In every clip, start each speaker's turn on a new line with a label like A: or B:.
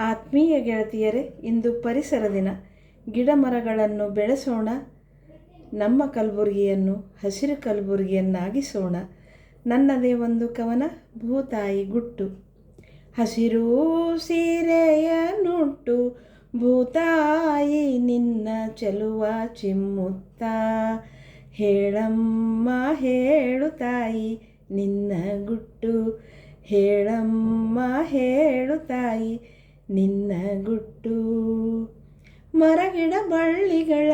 A: ಆತ್ಮೀಯ ಗೆಳತಿಯರೇ, ಇಂದು ಪರಿಸರ ದಿನ. ಗಿಡ ಮರಗಳನ್ನು ಬೆಳೆಸೋಣ, ನಮ್ಮ ಕಲಬುರಗಿಯನ್ನು, ಹಸಿರು ಕಲಬುರಗಿಯನ್ನಾಗಿಸೋಣ. ನನ್ನದೇ ಒಂದು ಕವನ, ಭೂತಾಯಿ ಗುಟ್ಟು. ಹಸಿರು ಸೀರೆಯ ನುಟ್ಟು, ಭೂತಾಯಿ ನಿನ್ನ ಚೆಲುವ ಚಿಮ್ಮುತ್ತ. ಹೇಳಮ್ಮ, ಹೇಳು ತಾಯಿ, ನಿನ್ನ ಗುಟ್ಟು. ಹೇಳಮ್ಮ, ಹೇಳು ತಾಯಿ ನಿನ್ನ ಗುಟ್ಟು ಮರಗಿಡ ಬಳ್ಳಿಗಳ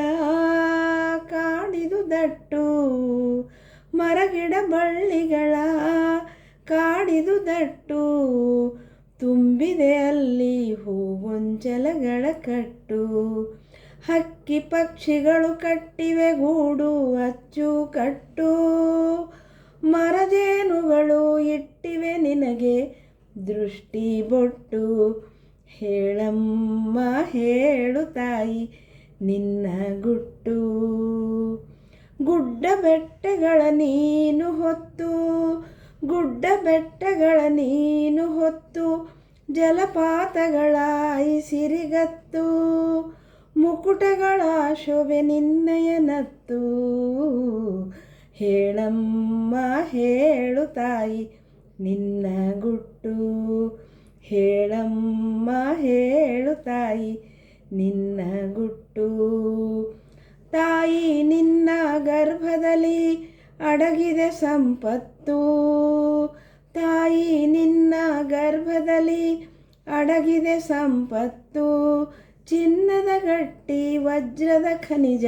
A: ಕಾಡಿದು ದಟ್ಟು ಮರಗಿಡ ಬಳ್ಳಿಗಳ ಕಾಡಿದು ದಟ್ಟು ತುಂಬಿದೆ ಅಲ್ಲಿ ಹೂಗೊಂಚಲಗಳ ಕಟ್ಟು. ಹಕ್ಕಿ ಪಕ್ಷಿಗಳು ಕಟ್ಟಿವೆ ಗೂಡು ಅಚ್ಚು ಕಟ್ಟು. ಮರಜೇನುಗಳು ಇಟ್ಟಿವೆ ನಿನಗೆ ದೃಷ್ಟಿ ಬೊಟ್ಟು. ಹೇಳಮ್ಮ ಹೇಳು ತಾಯಿ ನಿನ್ನ ಗುಟ್ಟು. ಗುಡ್ಡ ಬೆಟ್ಟಗಳ ನೀನು ಹೊತ್ತು, ಗುಡ್ಡ ಬೆಟ್ಟಗಳ ನೀನು ಹೊತ್ತು, ಜಲಪಾತಗಳ ಸಿರಿಗತ್ತು, ಮುಕುಟಗಳ ಶೋಭೆ ನಿನ್ನಯ ನತ್ತು. ಹೇಳಮ್ಮ ಹೇಳು ತಾಯಿ ನಿನ್ನ ಗುಟ್ಟು. ಹೇಳಮ್ಮ ಹೇಳು ತಾಯಿ, ನಿನ್ನ ಗುಟ್ಟು. ತಾಯಿ, ನಿನ್ನ ಗರ್ಭದಲ್ಲಿ ಅಡಗಿದೆ ಸಂಪತ್ತು. ತಾಯಿ, ನಿನ್ನ ಗರ್ಭದಲ್ಲಿ ಅಡಗಿದೆ ಸಂಪತ್ತು. ಚಿನ್ನದ ಗಟ್ಟಿ, ವಜ್ರದ ಖನಿಜ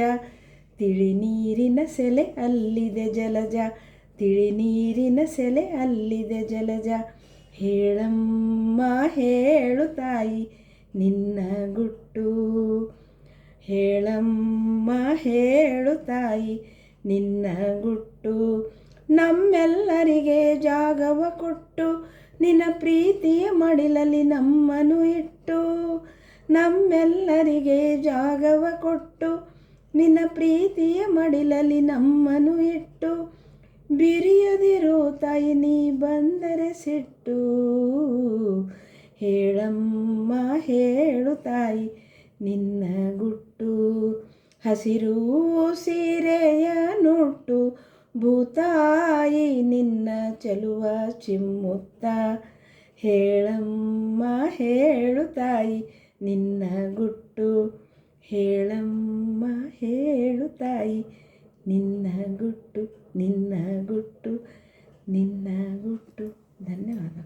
A: ತಿಳಿ ನೀರಿನ ಸೆಲೆ ಅಲ್ಲಿದೆ ಜಲಜ ತಿಳಿ ನೀರಿನ ಸೆಲೆ ಅಲ್ಲಿದೆ ಜಲಜ. ಹೇಳಮ್ಮ ಹೇಳು ತಾಯಿ, ನಿನ್ನ ಗುಟ್ಟು. ಹೇಳಮ್ಮ ಹೇಳು ತಾಯಿ, ನಿನ್ನ ಗುಟ್ಟು. ನಮ್ಮೆಲ್ಲರಿಗೆ ಜಾಗವ ಕೊಟ್ಟು, ನಿನ್ನ ಪ್ರೀತಿಯ ಮಡಿಲಲ್ಲಿ ನಮ್ಮನು ಇಟ್ಟು. ನಮ್ಮೆಲ್ಲರಿಗೆ ಜಾಗವ ಕೊಟ್ಟು, ನಿನ್ನ ಪ್ರೀತಿಯ ಮಡಿಲಲ್ಲಿ ನಮ್ಮನು ಇಟ್ಟು. ಬಿರಿಯದಿರು ತಾಯಿ ನೀ ಬಂದರೆ ಸಿಟ್ಟು. ಹೇಳಮ್ಮ, ಹೇಳು ತಾಯಿ, ನಿನ್ನ ಗುಟ್ಟು. ಹಸಿರು ಸೀರೆಯ ನುಟ್ಟು, ಭೂತಾಯಿ ನಿನ್ನ ಚೆಲುವ ಚಿಮ್ಮುತ್ತ. ಹೇಳಮ್ಮ, ಹೇಳು ತಾಯಿ, ನಿನ್ನ ಗುಟ್ಟು. ಹೇಳಮ್ಮ, ಹೇಳು ತಾಯಿ ನಿನ್ನ ಗುಟ್ಟು ನಿನ್ನ ಗುಟ್ಟು ನಿನ್ನ ಗುಟ್ಟು. ಧನ್ಯವಾದ